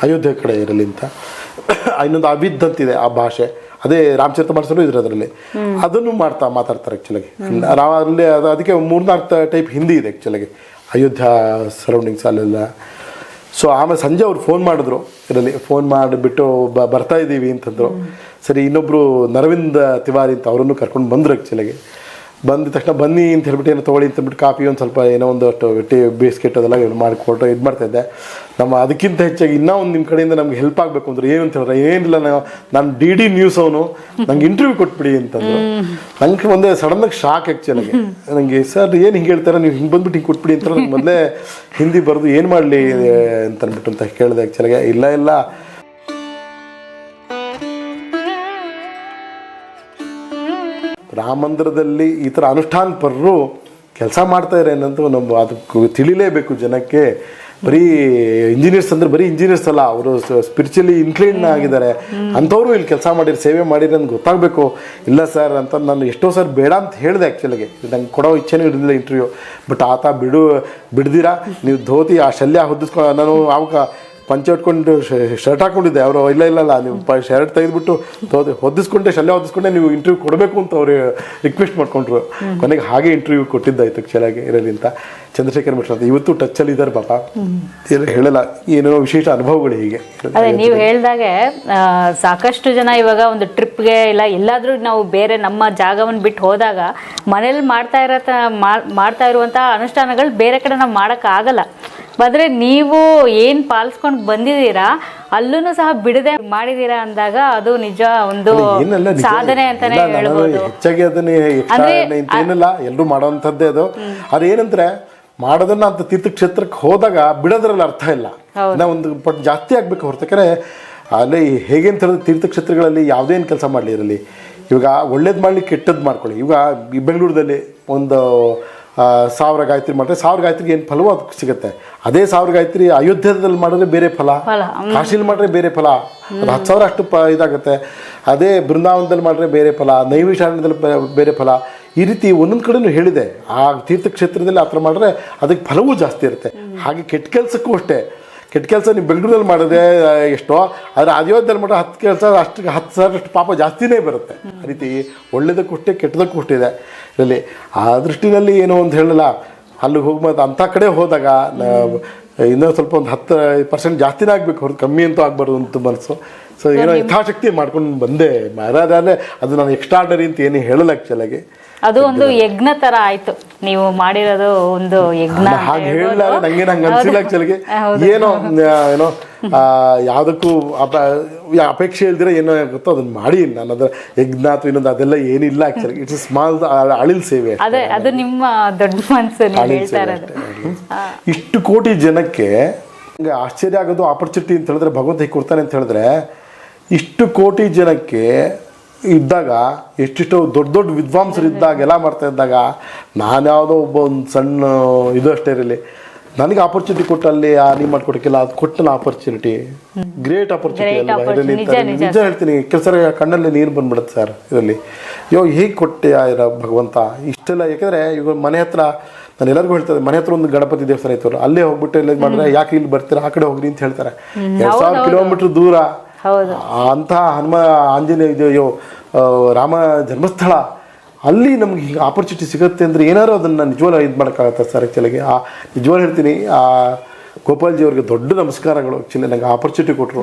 ಅಯೋಧ್ಯೆ ಕಡೆ ಇರಲಿ ಅಂತ. ಇನ್ನೊಂದು ಅವಿದ್ ಅಂತಿದೆ ಆ ಭಾಷೆ. ಅದೇ ರಾಮಚರಿತ ಮಾಡಿಸಲು ಇದ್ರೆ ಅದರಲ್ಲಿ. ಅದನ್ನು ಮಾಡ್ತಾ ಮಾತಾಡ್ತಾರೆ ಆ್ಯಕ್ಚುಲಾಗಿ ಅಲ್ಲಿ ಅದು, ಅದಕ್ಕೆ ಮೂರ್ನಾಲ್ಕು ಟೈಪ್ ಹಿಂದಿ ಇದೆ ಆ್ಯಕ್ಚುಲಾಗಿ ಅಯೋಧ್ಯ ಸರೌಂಡಿಂಗ್ಸ್ ಅಲ್ಲೆಲ್ಲ. ಸೊ ಆಮೇಲೆ ಸಂಜೆ ಅವ್ರು ಫೋನ್ ಮಾಡಿದ್ರು. ಇದರಲ್ಲಿ ಫೋನ್ ಮಾಡಿಬಿಟ್ಟು ಬ, ಬರ್ತಾ ಇದ್ದೀವಿ ಅಂತಂದ್ರು. ಸರಿ ಇನ್ನೊಬ್ಬರು ನರವಿಂದ ತಿವಾರಿ ಅಂತ ಅವರನ್ನು ಕರ್ಕೊಂಡು ಬಂದರು ಆ್ಯಕ್ಚುಲಾಗಿ ಬಂದ ತಕ್ಷಣ ಬನ್ನಿ ಅಂತ ಹೇಳ್ಬಿಟ್ಟು ಏನೋ ತೊಗೊಳ್ಳಿ ಅಂತ ಹೇಳ್ಬಿಟ್ಟು ಕಾಫಿ ಒಂದು ಸ್ವಲ್ಪ ಏನೋ ಒಂದು ಅಷ್ಟು ಟೀ, ಬಿಸ್ಕೆಟ್ ಅದೆಲ್ಲ ಇದು ಮಾಡಿಕೊಟ್ಟು ಇದು ಮಾಡ್ತಾ ಇದ್ದೆ. ನಮ್ಮ ಅದಕ್ಕಿಂತ ಹೆಚ್ಚಾಗಿ ಇನ್ನೂ ಒಂದು ನಿಮ್ಮ ಕಡೆಯಿಂದ ನಮ್ಗೆ ಹೆಲ್ಪ್ ಆಗಬೇಕು ಅಂದ್ರೆ ಏನು ಅಂತ ಹೇಳಿದ್ರೆ, ಏನಿಲ್ಲ ನಾನು ಡಿ ಡಿ ನ್ಯೂಸ್ ಅವನು, ನಂಗೆ ಇಂಟರ್ವ್ಯೂ ಕೊಟ್ಬಿಡಿ ಅಂತಂದ್ರು. ನಂಗೆ ಒಂದೇ ಸಡನ್ನಾಗಿ ಶಾಕ್ ಆ್ಯಕ್ಚುಲಾಗಿ ನನಗೆ ಸರ್, ಏನು ಹಿಂಗೆ ಹೇಳ್ತಾರೆ? ನೀವು ಹಿಂಗೆ ಬಂದ್ಬಿಟ್ಟು ಹಿಂಗೆ ಕೊಟ್ಬಿಡಿ ಅಂತ ನಂಗೆ ಮೊದಲೇ ಹಿಂದಿ ಬರೆದು ಏನು ಮಾಡಲಿ ಅಂತ ಅಂದ್ಬಿಟ್ಟು ಅಂತ ಕೇಳಿದೆ ಆ್ಯಕ್ಚುಲಾಗಿ ಇಲ್ಲ ಇಲ್ಲ. ರಾಮ ಮಂದಿರದಲ್ಲಿ ಈ ಥರ ಅನುಷ್ಠಾನ ಪರರು ಕೆಲಸ ಮಾಡ್ತಾ ಇದ್ದಾರೆ ಅನ್ನೋದು ನಮ್ಮ ಅದಕ್ಕೆ ತಿಳಿಲೇಬೇಕು ಜನಕ್ಕೆ. ಬರೀ ಇಂಜಿನಿಯರ್ಸ್ ಅಂದ್ರೆ ಬರೀ ಇಂಜಿನಿಯರ್ಸ್ ಅಲ್ಲ, ಅವರು ಸ್ಪಿರಿಚುಲಿ ಇನ್ಕ್ಲೈನ್ ಆಗಿದ್ದಾರೆ. ಅಂಥವ್ರು ಇಲ್ಲಿ ಕೆಲಸ ಮಾಡಿರಿ, ಸೇವೆ ಮಾಡಿರಿ ಅಂತ ಗೊತ್ತಾಗಬೇಕು. ಇಲ್ಲ ಸರ್ ಅಂತ ನಾನು ಎಷ್ಟೋ ಸರ್ ಬೇಡ ಅಂತ ಹೇಳಿದೆ ಆ್ಯಕ್ಚುಲಿಗೆ ನಂಗೆ ಕೊಡೋ ಇಚ್ಛೆನೂ ಇರಲಿಲ್ಲ ಇಂಟರ್ವ್ಯೂ ಬಟ್ ಆತ ಬಿಡು, ಬಿಡ್ದಿರಾ? ನೀವು ಧೋತಿ ಆ ಶಲ್ಯ ಹೊದಿಸ್ಕೊಂಡು ನಾನು ಆವಾಗ ಪಂಚೆ ಇಟ್ಕೊಂಡು ಶರ್ಟ್ ಹಾಕೊಂಡಿದ್ದೆ. ಅವರು, ಇಲ್ಲ ಇಲ್ಲ ನೀವು ಶರ್ಟ್ ತೆಗೆದ್ಬಿಟ್ಟು ತೋದೆ ಹೊದಿಸ್ಕೊಂಡೆ ಶಲ್ಯ ಹೊದಿಸ್ಕೊಂಡೆ ನೀವು ಇಂಟರ್ವ್ಯೂ ಕೊಡಬೇಕು ಅಂತ ಅವರು ರಿಕ್ವೆಸ್ಟ್ ಮಾಡ್ಕೊಂಡ್ರು. ಕೊನೆಗೆ ಹಾಗೆ ಇಂಟರ್ವ್ಯೂ ಕೊಟ್ಟಿದ್ದಾಯ್ತು ಚೆನ್ನಾಗಿ ಇರಲಿ ಅಂತ. ಚಂದ್ರಶೇಖರ್ ಮಿಶ್ರ ಅಂತ ಇವತ್ತು ಟಚ್ಚಲ್ಲಿ ಇದ್ದಾರೆ ಪಾಪ. ಹೇಳಲ್ಲ ಏನೋ ವಿಶೇಷ ಅನುಭವಗಳು ಹೀಗೆ. ಅದೇ, ನೀವು ಹೇಳಿದಾಗೆ ಸಾಕಷ್ಟು ಜನ ಇವಾಗ ಒಂದು ಟ್ರಿಪ್ಗೆ ಇಲ್ಲ, ಎಲ್ಲಾದ್ರೂ ನಾವು ಬೇರೆ ನಮ್ಮ ಜಾಗವನ್ನು ಬಿಟ್ಟು ಹೋದಾಗ ಮನೇಲಿ ಮಾಡ್ತಾ ಇರತ್ತ ಮಾಡ್ತಾ ಇರುವಂತಹ ಅನುಷ್ಠಾನಗಳು ಬೇರೆ ಕಡೆ ನಾವು ಮಾಡೋಕ್ಕಾಗಲ್ಲ ಆದರೆ ನೀವು ಏನು ಪಾಲಿಸ್ಕೊಂಡು ಬಂದಿದ್ದೀರಾ ಅಲ್ಲೂ ಸಹ ಬಿಡದೆ ಮಾಡಿದೀರಾ ಅಂದಾಗ ಅದು ನಿಜ ಒಂದು ಸಾಧನೆ ಅಂತಾನೆ ಹೇಳ್ಬೋದು. ಹೆಚ್ಚಾಗಿ ಅದನ್ನೇನಿಲ್ಲ ಏನಿಲ್ಲ ಎಲ್ಲರೂ ಮಾಡೋವಂಥದ್ದೇ ಅದು. ಅದು ಏನಂದ್ರೆ ಮಾಡೋದನ್ನ ಅಂತ ತೀರ್ಥಕ್ಷೇತ್ರಕ್ಕೆ ಹೋದಾಗ ಬಿಡೋದ್ರಲ್ಲಿ ಅರ್ಥ ಇಲ್ಲ. ಒಂದು ಪಟ್ ಜಾಸ್ತಿ ಆಗ್ಬೇಕು ಹೊರತಕ್ಕೆ ಯಾಕಂದ್ರೆ ಅಲ್ಲಿ ಹೇಗೆ ಅಂತ ಹೇಳಿದ್ರೆ ತೀರ್ಥಕ್ಷೇತ್ರಗಳಲ್ಲಿ ಯಾವುದೇನು ಕೆಲಸ ಮಾಡಲಿ ಇರಲಿ ಇವಾಗ ಒಳ್ಳೇದು ಮಾಡಲಿ ಕೆಟ್ಟದ್ದು ಮಾಡ್ಕೊಳ್ಳಿ. ಇವಾಗ ಬೆಂಗಳೂರಿನಲ್ಲಿ ಬೆಂಗಳೂರಲ್ಲಿ ಒಂದು ಸಾವಿರ ಗಾಯತ್ರಿ ಮಾಡಿದ್ರೆ ಸಾವಿರ ಗಾಯತ್ರಿಗೆ ಏನು ಫಲವೋ ಅದಕ್ಕೆ ಸಿಗುತ್ತೆ. ಅದೇ ಸಾವಿರ ಗಾಯತ್ರಿ ಅಯೋಧ್ಯದಲ್ಲಿ ಮಾಡಿದ್ರೆ ಬೇರೆ ಫಲ. ಕಾಶೀಲ್ ಮಾಡಿದ್ರೆ ಬೇರೆ ಫಲ. ಅದು ಹತ್ತು ಸಾವಿರ ಅಷ್ಟು ಪ ಇದಾಗುತ್ತೆ. ಅದೇ ಬೃಂದಾವನದಲ್ಲಿ ಮಾಡಿದ್ರೆ ಬೇರೆ ಫಲ ನೈವಿಶಾರಣ್ಯದಲ್ಲಿ ಬೇರೆ ಫಲ. ಈ ರೀತಿ ಒಂದೊಂದು ಕಡೆನೂ ಹೇಳಿದೆ. ಆ ತೀರ್ಥಕ್ಷೇತ್ರದಲ್ಲಿ ಆ ಥರ ಮಾಡಿದ್ರೆ ಅದಕ್ಕೆ ಫಲವೂ ಜಾಸ್ತಿ ಇರುತ್ತೆ. ಹಾಗೆ ಕೆಟ್ಟ ಕೆಲಸಕ್ಕೂ ಅಷ್ಟೇ. ಕೆಟ್ಟ ಕೆಲಸ ನೀವು ಬೆಂಗಳೂರಲ್ಲಿ ಮಾಡಿದ್ರೆ ಎಷ್ಟೋ ಆದರೆ ಅಯೋಧ್ಯೆಯಲ್ಲಿ ಮಾಡೋ ಹತ್ತು ಕೆಲಸ ಅಷ್ಟು ಹತ್ತು ಸಾವಿರಷ್ಟು ಪಾಪ ಜಾಸ್ತಿನೇ ಬರುತ್ತೆ. ಆ ರೀತಿ ಒಳ್ಳೇದಕ್ಕೂ ಅಷ್ಟೇ ಕೆಟ್ಟದಕ್ಕೂ ಅಷ್ಟೇ ಇದೆ. ಇದರಲ್ಲಿ ಆ ದೃಷ್ಟಿನಲ್ಲಿ ಏನು ಅಂತ ಹೇಳಲ್ಲ ಅಲ್ಲಿಗೆ ಹೋಗ್ಬೋದು ಅಂಥ ಕಡೆ ಹೋದಾಗ ನಾ- ಇನ್ನೂ ಸ್ವಲ್ಪ ಒಂದು ಹತ್ತು ಪರ್ಸೆಂಟ್ ಜಾಸ್ತಿನೇ ಆಗಬೇಕು ಹೊರತು ಕಮ್ಮಿ ಅಂತೂ ಆಗಬಾರ್ದು ಅಂತ ಮನಸ್ಸು. ಸೊ ಏನೋ ಯಥಾಶಕ್ತಿ ಮಾಡ್ಕೊಂಡು ಬಂದೆ ಮಹಾರಾಜಾದ್ರೆ ಅದು ನಾನು ಎಕ್ಸ್ಟ್ರಾ ಆರ್ಡರಿ ಅಂತ ಏನು ಹೇಳಲ್ಲ ಆ್ಯಕ್ಚುಲಾಗಿ ಅದು ಒಂದು ಯಜ್ಞ ತರ ಆಯ್ತು. ನೀವು ಮಾಡಿರೋದು ಒಂದು ಯಜ್ಞ ಹಾಗೆ. ಹೇಳಿಲ್ಲ ನಂಗೆ ನಂಗೆ ಅನ್ಸಿಲ್ಲ ಆಕ್ಚುಲಿಗೆ ಏನೋ ಏನೋ ಆ, ಯಾವುದಕ್ಕೂ ಅಪ ಅಪೇಕ್ಷೆ ಇಲ್ದಿರ ಏನೋ ಗೊತ್ತೋ ಅದನ್ನ ಮಾಡಿ ನಾನು ಅದರ ಯಜ್ಞ ಅಥವಾ ಇನ್ನೊಂದು ಅದೆಲ್ಲ ಏನಿಲ್ಲ ಆಕ್ಚುಲಿ ಇಟ್ಸ್ ಸ್ಮಾಲ್ ಅಳಿಲ್ ಸೇವೆ. ಅದೇ ಅದು ನಿಮ್ಮ ದೊಡ್ಡ ಮನಸ್ಸು ಇಷ್ಟು ಕೋಟಿ ಜನಕ್ಕೆ ಆಶ್ಚರ್ಯ ಆಗೋದು ಆಪರ್ಚುನಿಟಿ ಅಂತ ಹೇಳಿದ್ರೆ ಭಗವಂತ ಹೇಗೆ ಕೊಡ್ತಾನೆ ಅಂತ ಹೇಳಿದ್ರೆ ಇಷ್ಟು ಕೋಟಿ ಜನಕ್ಕೆ ಇದ್ದಾಗ ಎಷ್ಟಿಷ್ಟು ದೊಡ್ಡ ದೊಡ್ಡ ವಿದ್ವಾಂಸರು ಇದ್ದಾಗ ಎಲ್ಲ ಮಾಡ್ತಾ ಇದ್ದಾಗ ನಾನು ಯಾವುದೋ ಒಬ್ಬ ಒಂದು ಸಣ್ಣ ಇದು ಅಷ್ಟೇ ಇರಲಿ. ನನಗೆ ಆಪರ್ಚುನಿಟಿ ಕೊಟ್ಟ ಅಲ್ಲಿ ಆ ನೀವು ಮಾಡ್ಕೊಡಕ್ಕಿಲ್ಲ ಅದು ಕೊಟ್ಟನ ಆಪರ್ಚುನಿಟಿ ಗ್ರೇಟ್ ಆಪರ್ಚುನಿಟಿ ಅಲ್ವಾ? ಇದರಲ್ಲಿ ನಿಜ, ಹೇಳ್ತೀನಿ. ಕೆಲಸ ಕಣ್ಣಲ್ಲಿ ನೀರು ಬಂದ್ಬಿಡುತ್ತೆ ಸರ್ ಇದರಲ್ಲಿ. ಅಯ್ಯೋ ಹೇಗೆ ಕೊಟ್ಟೆ ಇರ ಭಗವಂತ. ಇಷ್ಟೆಲ್ಲ ಯಾಕೆಂದರೆ ಇವಾಗ ಮನೆ ಹತ್ರ ನಾನು ಎಲ್ಲರಿಗೂ ಹೇಳ್ತಾರೆ ಮನೆ ಹತ್ರ ಒಂದು ಗಣಪತಿ ದೇವಸ್ಥಾನ ಇತ್ತು ಅಲ್ಲೇ ಹೋಗ್ಬಿಟ್ಟು ಇಲ್ಲಿ ಮಾಡಿದ್ರೆ ಯಾಕೆ ಇಲ್ಲಿ ಬರ್ತೀರಾ? ಆ ಕಡೆ ಹೋಗ್ರಿ ಅಂತ ಹೇಳ್ತಾರೆ. ಎರಡು ಸಾವಿರ ಕಿಲೋಮೀಟರ್ ದೂರ. ಹೌದು. ಅಂತ ಹನುಮ ಆಂಜನೇಯ ಇದು ರಾಮ ಜನ್ಮಸ್ಥಳ, ಅಲ್ಲಿ ನಮ್ಗೆ ಹೀಗೆ ಆಪರ್ಚುನಿಟಿ ಸಿಗುತ್ತೆ ಅಂದರೆ ಏನಾದ್ರು ಅದನ್ನು ನಿಜವಾಗ್ಲೂ ಇದು ಮಾಡೋಕ್ಕಾಗತ್ತೆ ಸರ್ ಆ್ಯಕ್ಚುಲಾಗಿ ಆ, ನಿಜವಾಗ್ಲೂ ಹೇಳ್ತೀನಿ, ಆ, ಗೋಪಾಲ್ಜಿ ಅವ್ರಿಗೆ ದೊಡ್ಡ ನಮಸ್ಕಾರಗಳು ಆ್ಯಕ್ಚುಲಿ ನನಗೆ ಆಪರ್ಚುನಿಟಿ ಕೊಟ್ಟರು